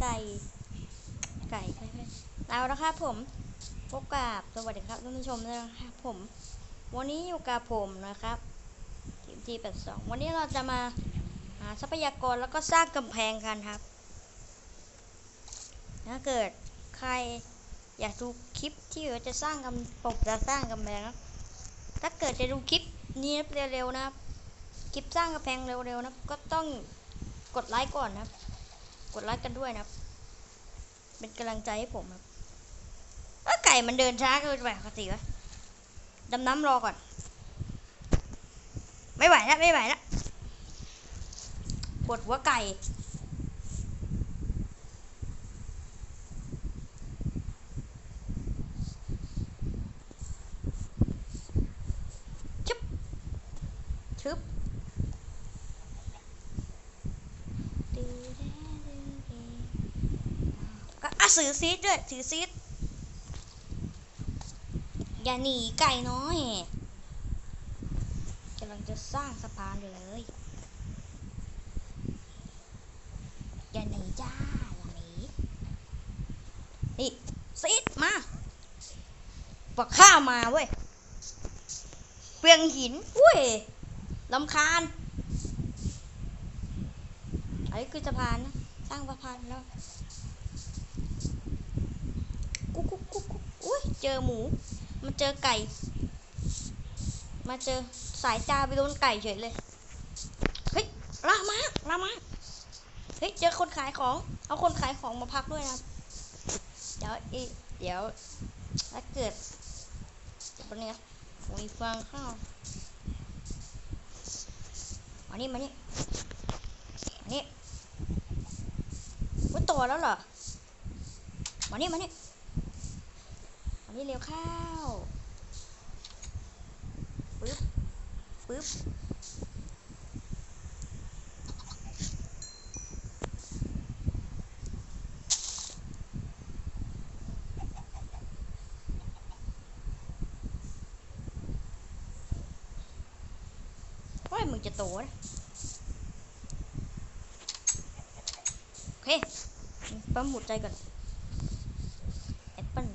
ไก่ไก่ไก่ไก่เอาละครับผมพบกับสวัสดีครับท่านผู้ชมนะครับผม วันนี้อยู่กับผมนะครับทีมทีแปดสองวันนี้เราจะมาหาทรัพยากรแล้วก็สร้างกำแพงกันครับ ถ้าเกิดใครอยากดูคลิปที่เราจะสร้างกำผมจะสร้างกำแพงนะถ้าเกิดจะดูคลิปนี้เร็วๆนะครับคลิปสร้างกำแพงเร็วๆนะก็ต้องกดไลค์ก่อนนะครับ กดไลค์กันด้วยนะครับ เป็นกำลังใจให้ผมครับเอ้ยไก่มันเดินช้าเกินไปปกติวะดำน้ำรอก่อน ไม่ไหวแล้วไม่ไหวแล้วปวดหัวไก่ ชึบ ชึบ ก็อะ สือซีดด้วยถือซีดอย่าหนีไก่น้อยกำลังจะสร้างสะพานอยู่เลย อย่าหนีจ้า อย่าหนีนี่ซีดมาปักข้ามาเว้ย เปลืองหินอุ้ยลำคาญอันนี้คือสะพานนะ สร้างสะพานแล้ว กุ๊กกุ๊กกุ๊กกุ๊กอุ้ยเจอหมู มาเจอไก่ มาเจอสายตาไปโดนไก่เฉยเลยเฮ้ยลามาลามาเฮ้ยเจอคนขายของ เอาคนขายของมาพักด้วยนะเดี๋ยวอีเดี๋ยวถ้าเกิดเดี๋ยววันนี้มีฟางข้าวมานี่มานี่มานี่ว่าโตแล้วเหรอมานี่มานี่ อันนี้เร็วเข้าวปึ๊บปึ๊บว่ามึงจะโตนะโอเคปั๊มหมุดใจก่อน แอปเปิ้ล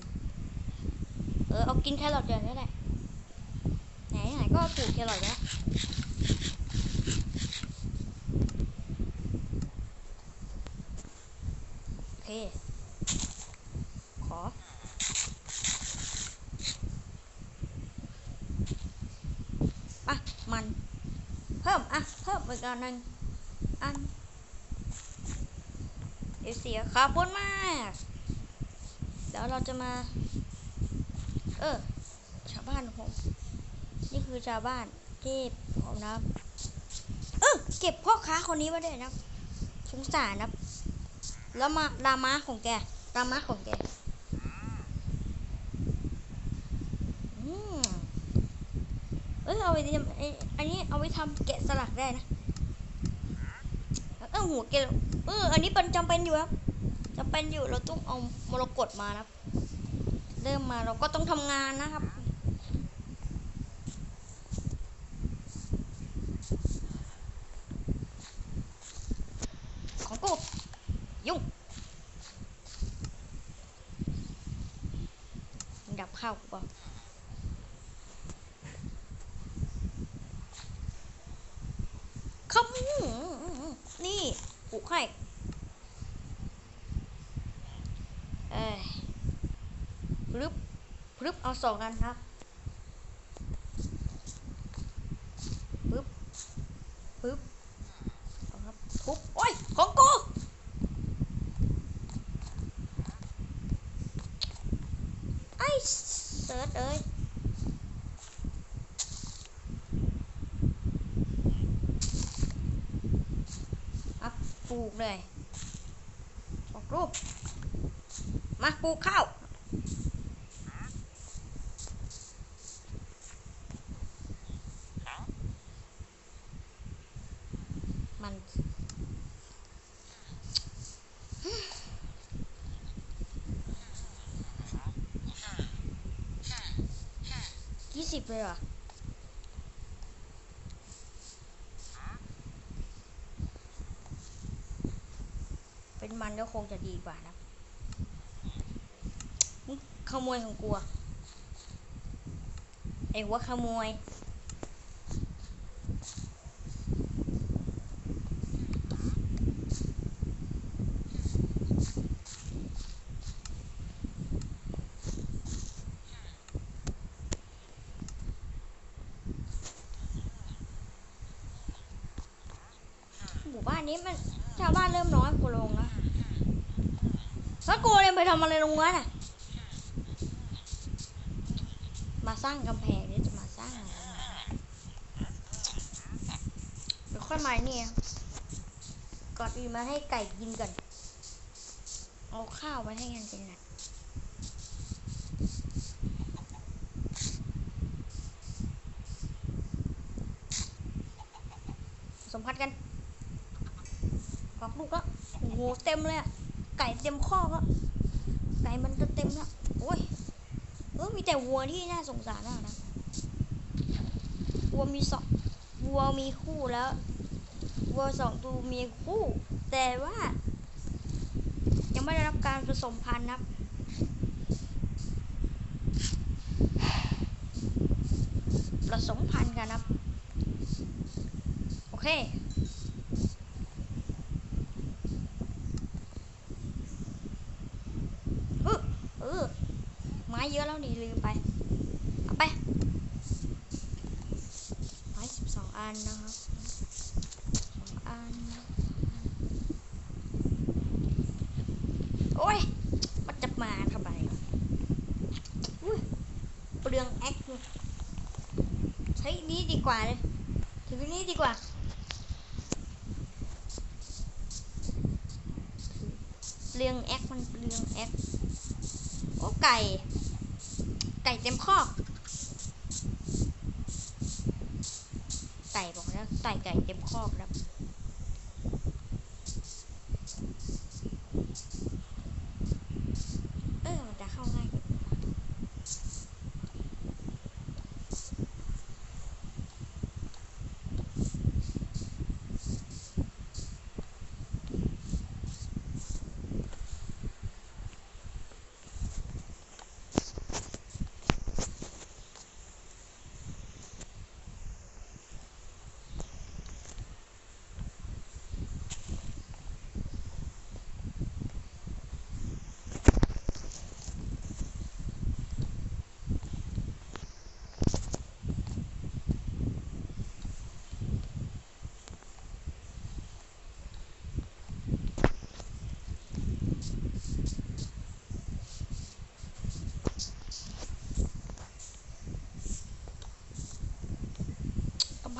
เออเอา กินแครอทอย่างนี้แหละไหนไหนก็ปลูกแครอทนะโอเค ขอ อะ มัน เพิ่ม อะ เพิ่มอีกอันหนึ่งอันเดี๋ยวเสียขอบคุณมาก เดี๋ยวเราจะมา ออ ชาวบ้านผม นี่คือชาวบ้านที่ผมนะเออเก็บพ่อค้าคนนี้ไว้ด้วยนะสงสารนะแล้วมาลามาของแกลามาของแกอืมเออเอาไปทำไอ้อันนี้เอาไปทำแกะสลักได้นะเออหัวแกเอออันนี้เป็นจำเป็นอยู่ครับจำเป็นอยู่เราต้องเอามรกตมานะครับ เริ่มมาเราก็ต้องทำงานนะครับ ของกูยุ่งดับข้าวกูเปล่าขมนี่ปลูให้เอ้ย พรึบ รึบเอาสองกันครับปึ๊บปึ๊บเอาครับทุบโอ้ยของกูไอ้เสิร์ชเอ้ยอะปลูกเลยออกรูปมาปลูกข้าว มัน ยี่สิบเลยเหรอเป็นมันก็คงจะดีกว่านะขโมยของกูอะไอ้ว่าขโมยานนี้มันชาวบ้านเริ่มน้อยกว่าลงแล้วแล้วกูเลยไปทำอะไรลงวะน่ะ มาสร้างกำแพงนี่จะมาสร้างอะไรเดี๋ยวค่อยมาเนี่ยก่อนอื่นมาให้ไก่กินก่อน เอาข้าวไว้ให้งันกินน่ะผสมพัดกันออก ลูกแล้วโอ้โหเต็มเลยอะไก่เต็มข้อกแล้วไก่มันจะเต็มแล้วโอ้ยเออมีแต่วัวที่น่าสงสารมากนะวัวมีสองวัวมีคู่แล้ววัวสองตัวมีคู่ แต่ว่า ยังไม่ได้รับการผสมพันธุ์นะผสมพันธุ์กันนะโอเค เออเออ ไม้ เยอะแล้วนี่ลืมไป เอาไปไม้สิบสองอันนะครับสองอัน โอ้ย มันจะมาทำไมอุ้ยเปลืองแอคใช้นี้ดีกว่าเลยถือนี้ดีกว่าเปลืองแอคมันเปลืองแอคโอ้ไก่ ไก่เต็มคอกไก่บอกแล้วไก่ไก่เต็มคอกแล้ว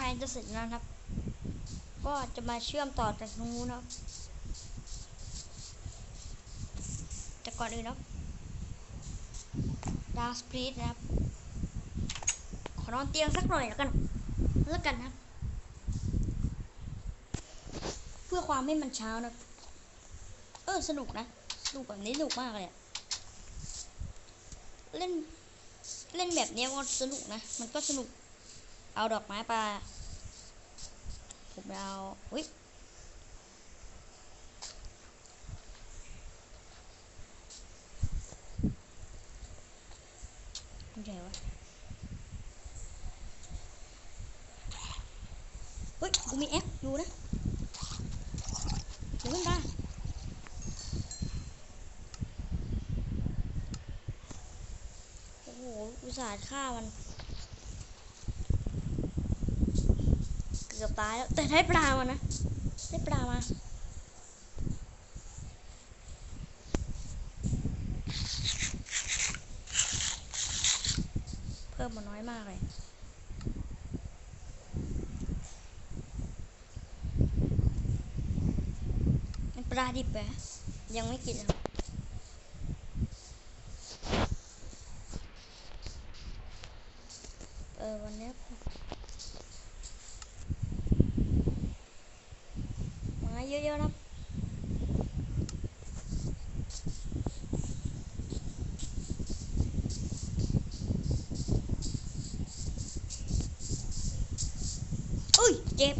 กำแพงจะเสร็จแล้วนะครับ ก็จะมาเชื่อมต่อจากนู้นนะครับแต่ก่อนอื่นนะครับดาวสปรีดนะครับ ขอนอนเตียงสักหน่อยแล้วกันแล้วกันนะครับเพื่อความให้มันเช้านะ เออสนุกนะ สนุกแบบนี้สนุกมากเลยอะเล่น เล่นแบบนี้ก็สนุกนะ มันก็สนุก เอาดอกไม้ปลาผมเอาอุ้ยมันใหญ่วะเฮ้ยกูมีแอปอยู่นะเดี๋ยวขึ้นมาโอ้โหอุตส่าห์ฆ่ามัน กือบตายแล้ว แต่ได้ปลามานะ ได้ปลามา เพิ่มมาน้อยมากเลยปลาดิบไปยังไม่กินเลยเออวันนี้ ยมาเยอะๆนะ อุ้ย เจ็บ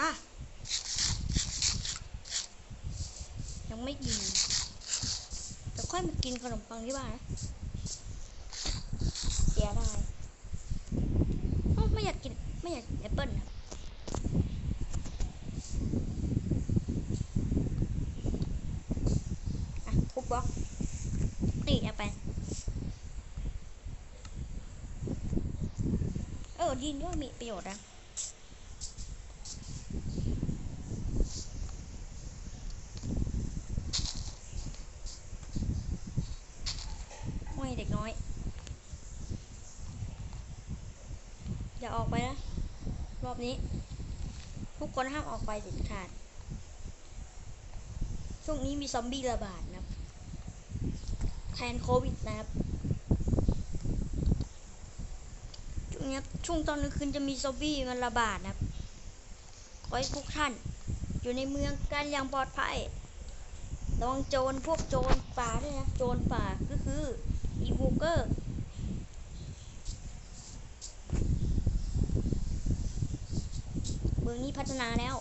ล่ะ ยังไม่กินเดี๋ยวค่อยมากินขนมปังที่บ้านนะเสียดายอ้ไม่อยากกิน ไม่อยากแอปเปิ้ลนะอะทุบบล็อกนี่เอาไปเออดินด้วยมีประโยชน์นะ ไม่เด็กน้อย อย่าออกไปนะ รอบนี้ ทุก คนห้ามออกไปเด็ดขาดช่วงนี้มีซอมบี้ระบาดนะครับแทนโควิดนะครับช่วงนี้ช่วงตอนกลางคืนจะมีซอมบี้มันระบาดนะครับ ขอให้ทุกท่าน อยู่ในเมืองกันอย่างปลอดภัยระวังโจรพวกโจรป่าด้วยนะ โจรป่าก็คืออีวูเกอร์ เมื องนี้พัฒนาแล้ว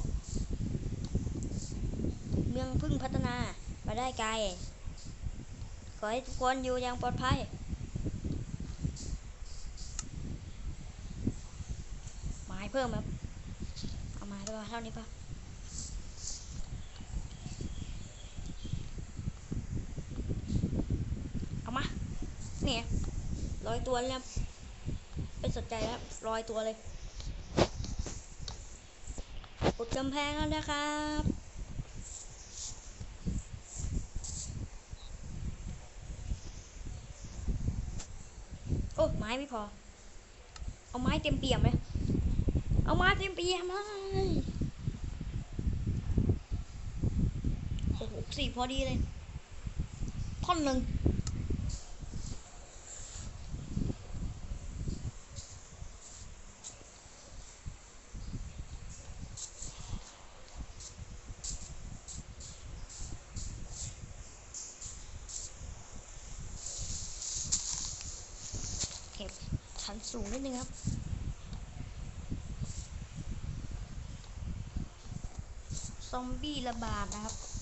เมืองพึ่งพัฒนามาได้ไกล ขอให้ทุกคนอยู่อย่างปลอดภัยไม้เพิ่มครับเอาไม้ป่าเท่านี้ปะเอามาเนี่ยร้อยตัวแล้วไม่สนใจแล้วร้อยตัวเลย อุดกำแพงแล้วนะครับโอ้ไม้ไม่พอ เอาไม้เต็มเปี่ยมเลย เอาไม้เต็มเปี่ยมเลยโอ้โหสี่พอดีเลยท่อนหนึ่ง ก็บชั้นสูงนิดนึงครับซอมบี้ระบาดนะครับ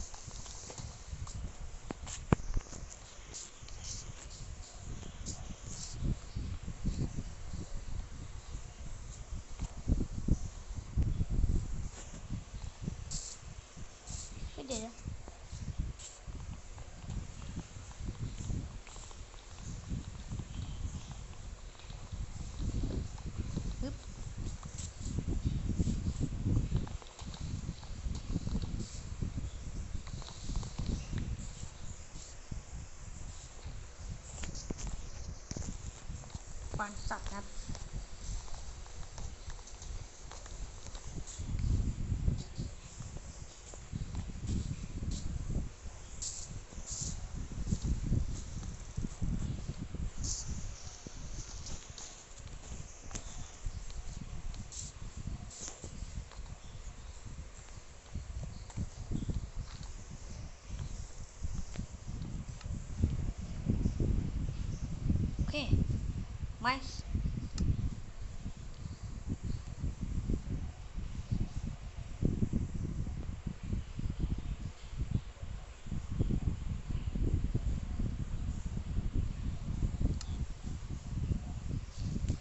บาลสัตว์ครับ ไม้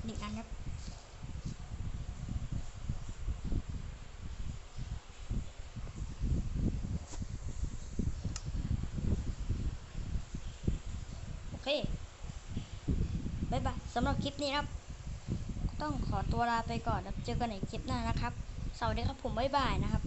หนึ่งอันครับ โอเค บ๊ายบาย สำหรับคลิปนี้ครับ ต้องขอตัวลาไปก่อนแล้วเจอกันในคลิปหน้านะครับสวัสดีครับผมบ๊ายบายนะครับ